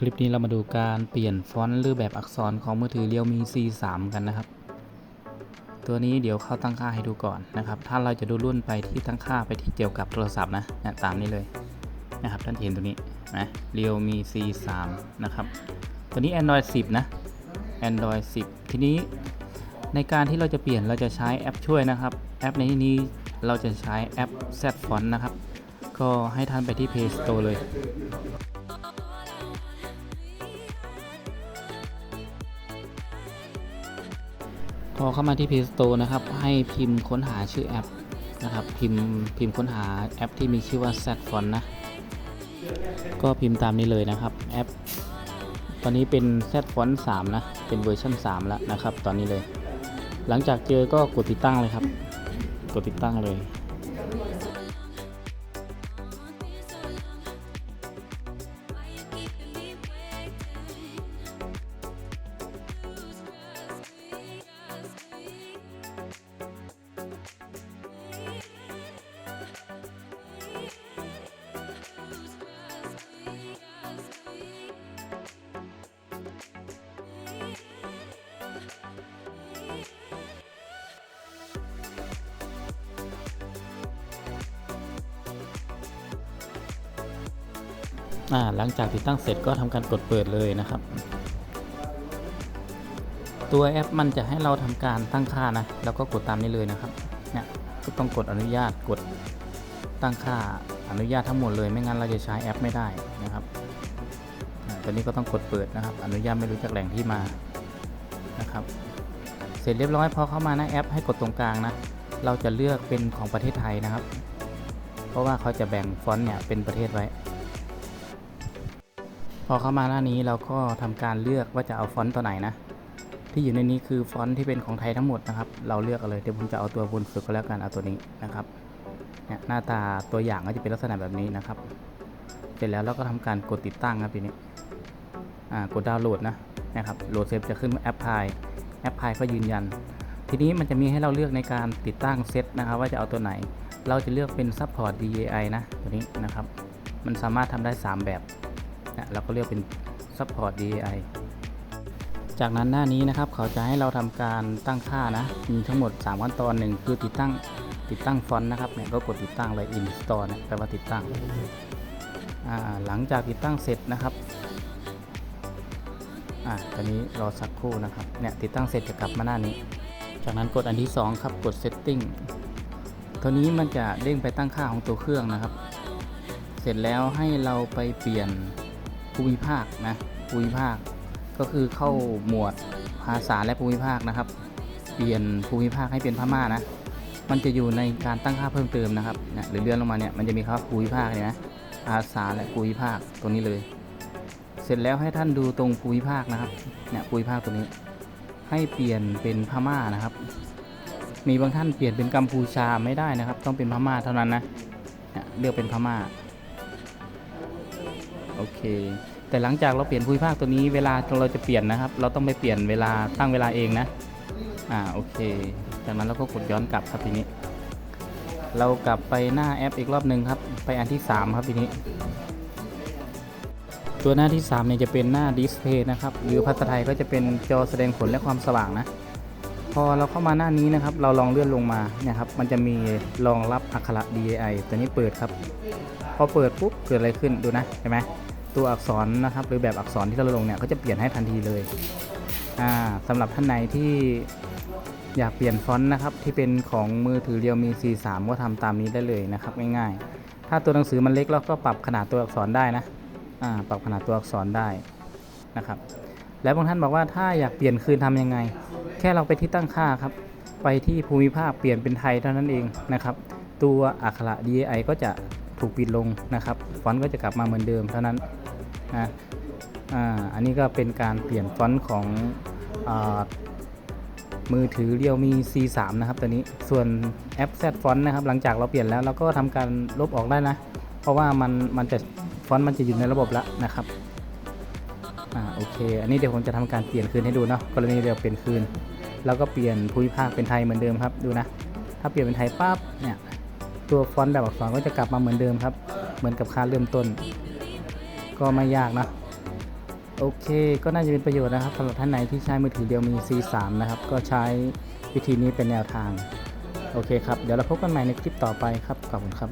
คลิปนี้เรามาดูการเปลี่ยนฟอนต์หรือแบบอักษรของมือถือ Realme C3 กันนะครับ ตัวนี้เดี๋ยวเข้าตั้งค่าให้ดูก่อนนะครับ ถ้าเราจะดูรุ่นไปที่ตั้งค่าไปที่เกี่ยวกับโทรศัพท์นะเนี่ยตามนี้เลยนะครับท่านเห็นตัวนี้นะ Realme C3 นะครับ ตัวนี้ Android 10 นะ Android 10 ทีนี้ในการที่เราจะเปลี่ยนเราจะใช้แอปช่วยนะครับ แอปในที่นี้เราจะใช้แอป Z Font นะครับ ก็ให้ท่านไปที่ Play Store เลย พอเข้ามาที่ Play Store นะครับ ให้พิมพ์ค้นหาชื่อแอปนะครับ พิมพ์พิมพ์ค้นหาแอปที่มีชื่อว่า Z f o n นะ ก็พิมพ์ตามนี้เลยนะครับแอป ตอนนี้เป็น Z f o n 3 นะ เป็นเวอร์ชัน3 แล้วนะครับ ตอนนี้เลย หลังจากเจอก็กดติดตั้งเลยครับ กดติดตั้งเลย หลังจากติดตั้งเสร็จก็ทำการกดเปิดเลยนะครับ ตัวแอปมันจะให้เราทำการตั้งค่านะ แล้วก็กดตามนี้เลยนะครับ เนี่ยก็ต้องกดอนุญาตกด ตั้งค่าอนุญาตทั้งหมดเลย ไม่งั้นเราจะใช้แอปไม่ได้นะครับตัวนี้ก็ต้องกดเปิดนะครับ อนุญาตไม่รู้จากแหล่งที่มานะครับ เสร็จเรียบร้อยพอเข้ามาหน้าแอป ให้กดตรงกลางนะ เราจะเลือกเป็นของประเทศไทยนะครับ เพราะว่าเขาจะแบ่งฟอนต์เนี่ยเป็นประเทศไว้ พอเข้ามาหน้านี้เราก็ทำการเลือกว่าจะเอาฟอนต์ตัวไหนนะ ที่อยู่ในนี้คือฟอนต์ที่เป็นของไทยทั้งหมดนะครับ เราเลือกเอาเลยเดี๋ยวผมจะเอาตัวบนสุดก็แล้วกันเอาตัวนี้นะครับ เนี่ยหน้าตาตัวอย่างก็จะเป็นลักษณะแบบนี้นะครับ เสร็จแล้วเราก็ทำการกดติดตั้งครับทีนี้อ่ากดดาวน์โหลดนะนะครับโหลดเสร็จจะขึ้นแอปพลายแอปพลายก็ยืนยัน ทีนี้มันจะมีให้เราเลือกในการติดตั้งเซตนะครับ ว่าจะเอาตัวไหน เราจะเลือกเป็น Support DAI นะตัวนี้นะครับ มันสามารถทำได้ 3 แบบนะเราก็เลือกเป็น Support DAI จากนั้นหน้านี้นะครับเขาจะให้เราทำการตั้งค่านะ มีทั้งหมด 3 ขั้นตอนหนึ่งคือติดตั้งติดตั้งฟอนต์นะครับเนี่ยก็กดติดตั้งเลย install เนี่ยแปลว่าติดตั้งหลังจากติดตั้งเสร็จนะครับอ่าตอนนี้รอสักครู่นะครับเนี่ยติดตั้งเสร็จจะกลับมาหน้านี้ จากนั้นกดอันที่ 2 ครับกด setting ตัวนี้มันจะเด้งไปตั้งค่าของตัวเครื่องนะครับ เสร็จแล้วให้เราไปเปลี่ยนภูมิภาคนะภูมิภาค ก็คือเข้าหมวดภาษาและภูมิภาคนะครับ เปลี่ยนภูมิภาคให้เป็นพม่านะ มันจะอยู่ในการตั้งค่าเพิ่มเติมนะครับเนี่ยหรือเลื่อนลงมาเนี่ยมันจะมีคำว่าภูมิภาคเลยนะภาษาและภูมิภาคตรงนี้เลย เสร็จแล้วให้ท่านดูตรงภูมิภาคนะครับเนี่ยภูมิภาคตัวนี้ ให้เปลี่ยนเป็นพม่านะครับ มีบางท่านเปลี่ยนเป็นกัมพูชาไม่ได้นะครับ ต้องเป็นพม่าเท่านั้นนะเนี่ยเลือกเป็นพม่าโอเค แต่หลังจากเราเปลี่ยนภูมิภาคตัวนี้เวลาเราจะเปลี่ยนนะครับ เราต้องไปเปลี่ยนเวลาตั้งเวลาเองนะ อ่าโอเค จากนั้นเราก็กดย้อนกลับครับทีนี้ เรากลับไปหน้าแอปอีกรอบหนึ่งครับ ไปอันที่ 3 ครับทีนี้ ตัวหน้าที่3เนี่ยจะเป็นหน้าดิสเพย์นะครับหรือภาษาไทยก็จะเป็นจอแสดงผลและความสว่างนะ พอเราเข้ามาหน้านี้นะครับ เราลองเลื่อนลงมาเนี่ยครับ มันจะมีรองรับอักขระ DAI ตัวนี้เปิดครับ พอเปิดปุ๊บเกิดอะไรขึ้นดูนะเห็นไหม ตัวอักษรนะครับ หรือแบบอักษรที่เราลงเนี่ยก็จะเปลี่ยนให้ทันทีเลยอ่าสำหรับท่านไหนที่อยากเปลี่ยนฟอนต์นะครับที่เป็นของมือถือ Realme C3 ก็ทำตามนี้ได้เลยนะครับง่ายๆ ถ้าตัวหนังสือมันเล็กเราก็ปรับขนาดตัวอักษรได้นะอ่าปรับขนาดตัวอักษรได้นะครับ แล้วบางท่านบอกว่าถ้าอยากเปลี่ยนคืนทำยังไง แค่เราไปที่ตั้งค่าครับ ไปที่ภูมิภาคเปลี่ยนเป็นไทยเท่านั้นเองนะครับ ตัวอักขระ DAI ก็จะถูกปิดลงนะครับ ฟอนต์ก็จะกลับมาเหมือนเดิมเท่านั้น นะอ่าอันนี้ก็เป็นการเปลี่ยนฟอนต์ของอมือถือ Realme C3 นะครับตัวนี้ส่วนแอป Z Font นะครับ หลังจากเราเปลี่ยนแล้วเราก็ทำการลบออกได้นะ เพราะว่ามันมันจะฟอนต์มันจะอยู่ในระบบแล้วนะครับอ่าโอเค อันนี้เดี๋ยวผมจะทำการเปลี่ยนคืนให้ดูเนาะกรณีเดียวเปลี่ยนคืน แล้วก็เปลี่ยนภูมิภาคเป็นไทยเหมือนเดิมครับดูนะ ถ้าเปลี่ยนเป็นไทยปั๊บเนี่ยตัวฟอนต์แบบอักษรก็จะกลับมาเหมือนเดิมครับ เหมือนกับค่าเริ่มต้น ก็ไม่ยากนะโอเคก็น่าจะเป็นประโยชน์นะครับสำหรับท่านไหนที่ใช้มือถือเดียวมี C3 นะครับ ก็ใช้วิธีนี้เป็นแนวทาง โอเคครับ เดี๋ยวเราพบกันใหม่ในคลิปต่อไปครับ ขอบคุณครับ